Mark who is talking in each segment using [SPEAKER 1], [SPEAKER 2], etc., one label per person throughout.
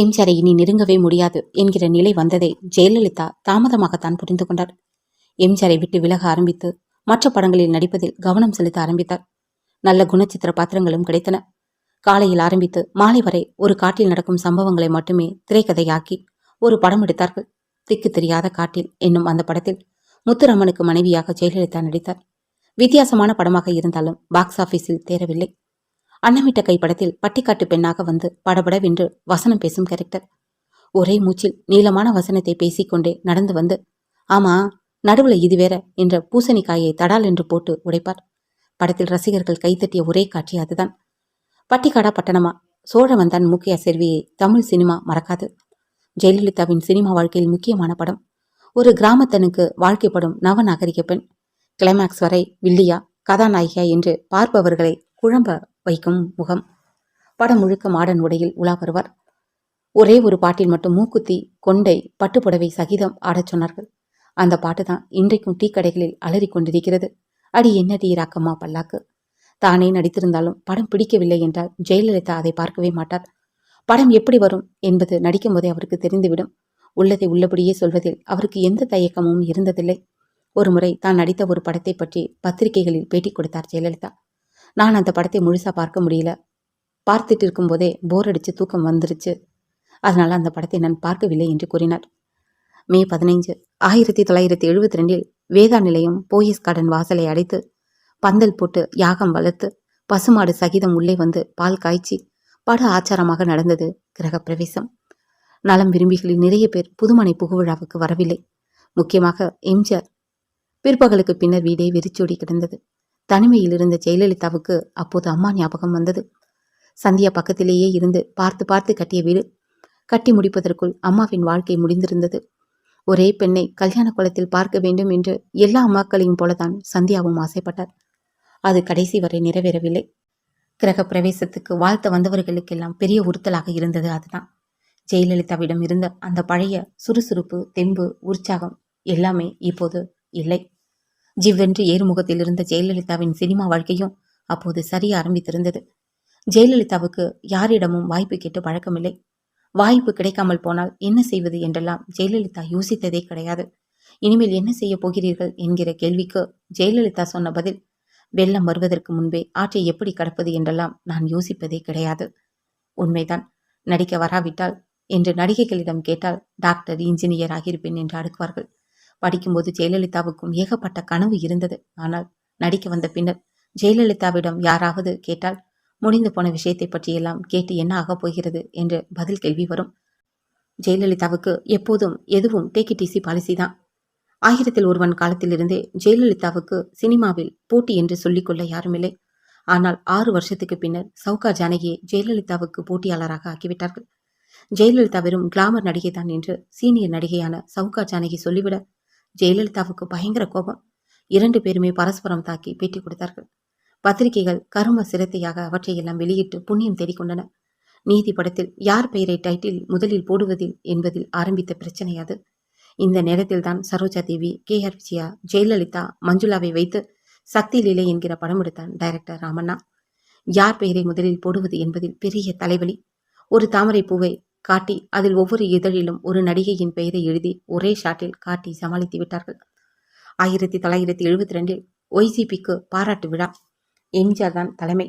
[SPEAKER 1] எம்ஜிஆரை இனி நெருங்கவே முடியாது என்கிற நிலை வந்ததை ஜெயலலிதா தாமதமாகத்தான் புரிந்து கொண்டார் எம்ஜிஆரை விட்டு விலக ஆரம்பித்து மற்ற படங்களில் நடிப்பதில் கவனம் செலுத்த ஆரம்பித்தார் நல்ல குணச்சித்திர பாத்திரங்களும் கிடைத்தன. காலையில் ஆரம்பித்து மாலை வரை ஒரு காட்டில் நடக்கும் சம்பவங்களை மட்டுமே திரைக்கதையாக்கி ஒரு படம் எடுத்தார்கள். திக்கு தெரியாத காட்டில் என்னும் அந்த படத்தில் முத்துராமனுக்கு மனைவியாக ஜெயலலிதா நடித்தார். வித்தியாசமான படமாக இருந்தாலும் பாக்ஸ் ஆபீஸில் தேரவில்லை. அன்னமிட்ட கை படத்தில் பட்டிக்காட்டு பெண்ணாக வந்து படபடவென்று வசனம் பேசும் கேரக்டர் ஒரே மூச்சில் நீளமான வசனத்தை பேசிக்கொண்டே நடந்து வந்து ஆமா நடுவுல இது வேற என்ற பூசணிக்காயை தடால் என்று போட்டு உடைப்பார். படத்தில் ரசிகர்கள் கைத்தட்டிய ஒரே காட்சி அதுதான். பட்டிக்காடா பட்டணமா? சோழ வந்தான் முக்கிய செல்வியை தமிழ் சினிமா மறக்காது. ஜெயலலிதாவின் சினிமா வாழ்க்கையில் முக்கியமான படம். ஒரு கிராமத்தனுக்கு வாழ்க்கைப்படும் நவநாகரிக பெண். கிளைமேக்ஸ் வரை வில்லியா கதாநாயகியா என்று பார்ப்பவர்களை குழம்ப வைக்கும் முகம். படம் முழுக்க மாடர்ன் உடையில் உலா வருவார். ஒரே ஒரு பாட்டில் மட்டும் மூக்குத்தி கொண்டை பட்டுப்புடவை சகிதம் ஆடச் சொன்னார்கள். அந்த பாட்டு தான் இன்றைக்கும் டீ கடைகளில் அலறி கொண்டிருக்கிறது. அடி என்ன டீ ராக்கம்மா பல்லாக்கு? தானே நடித்திருந்தாலும் படம் பிடிக்கவில்லை என்றால் ஜெயலலிதா அதை பார்க்கவே மாட்டார். படம் எப்படி வரும் என்பது நடிக்கும் போதே அவருக்கு தெரிந்துவிடும். உள்ளதை உள்ளபடியே சொல்வதில் அவருக்கு எந்த தயக்கமும் இருந்ததில்லை. ஒருமுறை தான் நடித்த ஒரு படத்தை பற்றி பத்திரிகைகளில் பேட்டி கொடுத்தார் ஜெயலலிதா. நான் அந்த படத்தை முழுசாக பார்க்க முடியல. பார்த்துட்டு இருக்கும்போதே போர் அடித்து தூக்கம் வந்துருச்சு. அதனால் அந்த படத்தை நான் பார்க்கவில்லை என்று கூறினார். மே பதினைஞ்சு ஆயிரத்தி தொள்ளாயிரத்தி எழுபத்தி ரெண்டில் வேதா நிலையம் போயஸ் கார்டன் வாசலை அடைத்து பந்தல் போட்டு யாகம் வளர்த்து பசுமாடு சகிதம் உள்ளே வந்து பால் காய்ச்சி பட ஆச்சாரமாக நடந்தது கிரகப்பிரவேசம். நலம் விரும்பிகளில் நிறைய பேர் புதுமனை புகுவிழாவுக்கு வரவில்லை. முக்கியமாக எம்ஜிஆர் பிற்பகலுக்கு பின்னர் வீடே வெறிச்சோடி கிடந்தது. தனிமையில் இருந்த ஜெயலலிதாவுக்கு அப்போது அம்மா ஞாபகம் வந்தது. சந்தியா பக்கத்திலேயே இருந்து பார்த்து பார்த்து கட்டிய வீடு. கட்டி முடிப்பதற்குள் அம்மாவின் வாழ்க்கை முடிந்திருந்தது. ஒரே பெண்ணை கல்யாண குளத்தில் பார்க்க வேண்டும் என்று எல்லா அம்மாக்களையும் போலதான் சந்தியாவும் ஆசைப்பட்டார். அது கடைசி வரை நிறைவேறவில்லை. கிரக பிரவேசத்துக்கு வாழ்த்த வந்தவர்களுக்கெல்லாம் பெரிய உறுத்தலாக இருந்தது அதுதான். ஜெயலலிதாவிடம் இருந்த அந்த பழைய சுறுசுறுப்பு தெம்பு உற்சாகம் எல்லாமே இப்போது இல்லை. ஜிவ்வென்று ஏறுமுகத்தில் இருந்த ஜெயலலிதாவின் சினிமா வாழ்க்கையும் அப்போது சரிய ஆரம்பித்திருந்தது. ஜெயலலிதாவுக்கு யாரிடமும் வாய்ப்பு கேட்டு பழக்கமில்லை. வாய்ப்பு கிடைக்காமல் போனால் என்ன செய்வது என்றெல்லாம் ஜெயலலிதா யோசித்ததே கிடையாது. இனிமேல் என்ன செய்ய போகிறீர்கள் என்கிற கேள்விக்கு ஜெயலலிதா சொன்ன பதில் வெள்ளம் வருவதற்கு முன்பே ஆற்றை எப்படி கடப்பது என்றெல்லாம் நான் யோசிப்பதே கிடையாது. உண்மைதான். நடிக்க வராவிட்டால் என்று நடிகைகளிடம் கேட்டால் டாக்டர் இன்ஜினியர் ஆகியிருப்பேன் என்று அடுக்குவார்கள். படிக்கும்போது ஜெயலலிதாவுக்கும் ஏகப்பட்ட கனவு இருந்தது. ஆனால் நடிக்க வந்த பின்னர் ஜெயலலிதாவிடம் யாராவது கேட்டால் முடிந்து போன விஷயத்தை பற்றியெல்லாம் கேட்டு என்ன ஆகப் போகிறது? என்று பதில் கேள்வி வரும். ஜெயலலிதாவுக்கு எப்போதும் எதுவும் டேக் பாலிசி தான். ஆயிரத்தில் ஒருவன் காலத்திலிருந்தே ஜெயலலிதாவுக்கு சினிமாவில் போட்டி என்று சொல்லிக்கொள்ள யாருமில்லை. ஆனால் ஆறு வருஷத்துக்கு பின்னர் சவுகா ஜானகியை ஜெயலலிதாவுக்கு போட்டியாளராக ஆக்கிவிட்டார்கள். ஜெயலலிதா வெறும் கிளாமர் நடிகை தான் என்று சீனியர் நடிகையான சவுகா ஜானகி சொல்லிவிட ஜெயலலிதாவுக்கு பயங்கர கோபம். இரண்டு பேருமே பரஸ்பரம் தாக்கி பேட்டி கொடுத்தார்கள். பத்திரிகைகள் கரும சிரத்தையாக அவற்றையெல்லாம் வெளியிட்டு புண்ணியம் தேடிக்கொண்டன. நீதி படத்தில் யார் பெயரை டைட்டில் முதலில் போடுவதில் என்பதில் ஆரம்பித்த பிரச்சனை அது. இந்த நேரத்தில் தான் சரோஜா தேவி கே. ஆர். விஜயா ஜெயலலிதா மஞ்சுளாவை வைத்து சக்தி லீலை என்கிற படம் எடுத்தான் டைரக்டர் ராமண்ணா. யார் பெயரை முதலில் போடுவது என்பதில் பெரிய தலைவலி. ஒரு தாமரை பூவை காட்டி அதில் ஒவ்வொரு இதழிலும் ஒரு நடிகையின் பெயரை எழுதி ஒரே ஷாட்டில் காட்டி சமாளித்து விட்டார்கள். ஆயிரத்தி தொள்ளாயிரத்தி எழுபத்தி ரெண்டில் ஒய்சிபிக்கு பாராட்டு விழா. எம்ஜிஆர் தான் தலைமை.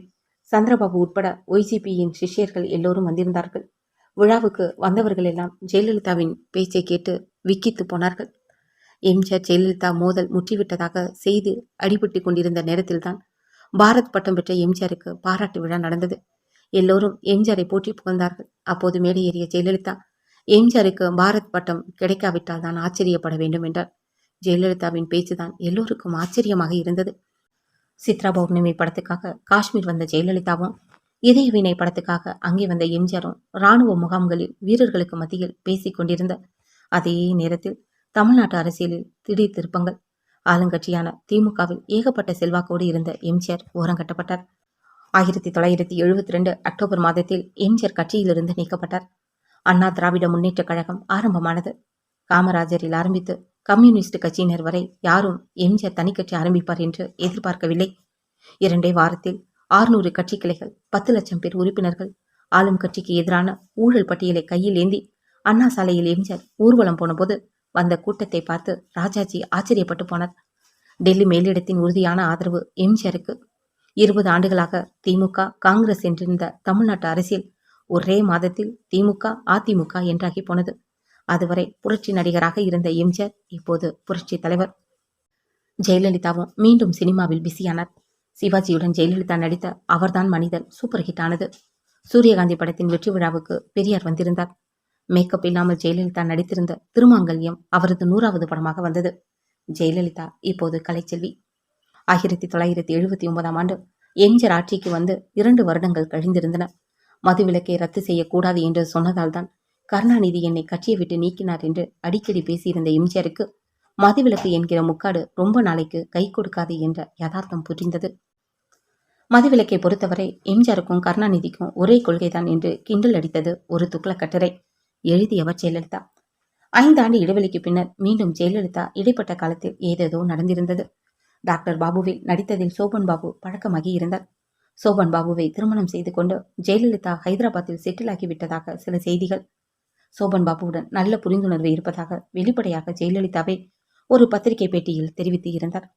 [SPEAKER 1] சந்திரபாபு உட்பட ஒய்சிபியின் சிஷ்யர்கள் எல்லோரும் வந்திருந்தார்கள். விழாவுக்கு வந்தவர்கள் எல்லாம் ஜெயலலிதாவின் பேச்சை கேட்டு விக்கித்து போனார்கள். எம்ஜிஆர் ஜெயலலிதா மோதல் முற்றிவிட்டதாக செய்து அடிபட்டு கொண்டிருந்த நேரத்தில்தான் பாரத் பட்டம் பெற்ற எம்ஜிஆருக்கு பாராட்டு விழா நடந்தது. எல்லோரும் எம்ஜிஆரை போற்றி புகழ்ந்தார்கள். அப்போது மேடையேறிய ஏறிய ஜெயலலிதா எம்ஜிஆருக்கு பாரத் பட்டம் கிடைக்காவிட்டால் தான் ஆச்சரியப்பட வேண்டும் என்றார் ஜெயலலிதாவின் பேச்சுதான் எல்லோருக்கும் ஆச்சரியமாக இருந்தது. சித்ரா பௌர்ணமி படத்துக்காக காஷ்மீர் வந்த ஜெயலலிதாவும் இதய வீணை படத்துக்காக அங்கே வந்த எம்ஜிஆரும் இராணுவ முகாம்களில் வீரர்களுக்கு மத்தியில் பேசிக் கொண்டிருந்த அதே நேரத்தில் தமிழ்நாட்டு அரசியலில் திடீர் திருப்பங்கள். ஆளுங்கட்சியான திமுகவில் ஏகப்பட்ட செல்வாக்கோடு இருந்த எம்ஜிஆர் ஓரங்கட்டப்பட்டார். ஆயிரத்தி தொள்ளாயிரத்தி எழுபத்தி ரெண்டு அக்டோபர் மாதத்தில் எம்ஜிஆர் கட்சியிலிருந்து நீக்கப்பட்டார். அண்ணா திராவிட முன்னேற்றக் கழகம் ஆரம்பமானது. காமராஜரில் ஆரம்பித்து கம்யூனிஸ்ட் கட்சியினர் வரை யாரும் எம்ஜிஆர் தனிக்கட்சி ஆரம்பிப்பார் என்று எதிர்பார்க்கவில்லை. இரண்டே வாரத்தில் ஆறுநூறு கட்சி கிளைகள் பத்து லட்சம் பேர் உறுப்பினர்கள் ஆளும் கட்சிக்கு எதிரான ஊழல் பட்டியலை கையில் ஏந்தி அண்ணா சாலையில் எம்ஜிஆர் ஊர்வலம் போனபோது வந்த கூட்டத்தை பார்த்து ராஜாஜி ஆச்சரியப்பட்டு போனார். டெல்லி மேலிடத்தின் உறுதியான ஆதரவு எம்ஜிஆருக்கு இருபது ஆண்டுகளாக திமுக காங்கிரஸ் என்றிருந்த தமிழ்நாட்டு அரசியல் ஒரே மாதத்தில் திமுக அதிமுக என்றாகி போனது. அதுவரை புரட்சி நடிகராக இருந்த எம்ஜிஆர் இப்போது புரட்சி தலைவர். ஜெயலலிதாவும் மீண்டும் சினிமாவில் பிஸியானார். சிவாஜியுடன் ஜெயலலிதா நடித்த அவர்தான் மனிதன் சூப்பர் ஹிட் ஆனது. சூரியகாந்தி படத்தின் வெற்றி விழாவுக்கு பெரியார் வந்திருந்தார். மேக்கப் இல்லாமல் ஜெயலலிதா நடித்திருந்த திருமாங்கல்யம் அவரது நூறாவது படமாக வந்தது. ஜெயலலிதா இப்போது கலைச்செல்வி. ஆயிரத்தி தொள்ளாயிரத்தி எழுபத்தி ஒன்பதாம் ஆண்டு எம்ஜிஆர் ஆட்சிக்கு வந்து இரண்டு வருடங்கள் கழிந்திருந்தன. மதுவிலக்கை ரத்து செய்யக்கூடாது என்று சொன்னதால் தான் கருணாநிதி என்னை கட்சியை விட்டு நீக்கினார் என்று அடிக்கடி பேசியிருந்த எம்ஜிஆருக்கு மதுவிலக்கு என்கிற முக்காடு ரொம்ப நாளைக்கு கை கொடுக்காது என்ற யதார்த்தம் புரிந்தது. மதுவிலக்கை பொறுத்தவரை எம்ஜிஆருக்கும் கருணாநிதிக்கும் ஒரே கொள்கைதான் என்று கிண்டல் அடித்தது ஒரு துக்ள கட்டுரை எழுதியவர் ஜெயலலிதா. ஐந்தாண்டு இடைவெளிக்கு பின்னர் மீண்டும் ஜெயலலிதா இடைப்பட்ட காலத்தில் ஏதேதோ நடந்திருந்தது. டாக்டர் பாபுவில் நடித்ததில் சோபன் பாபு பழக்கமாகி இருந்தார். சோபன் பாபுவை திருமணம் செய்து கொண்டு ஜெயலலிதா ஹைதராபாத்தில் செட்டிலாகி விட்டதாக சில செய்திகள். சோபன் பாபுவுடன் நல்ல புரிந்துணர்வு இருப்பதாக வெளிப்படையாக ஜெயலலிதாவை ஒரு பத்திரிகை பேட்டியில் தெரிவித்து இருந்தார்.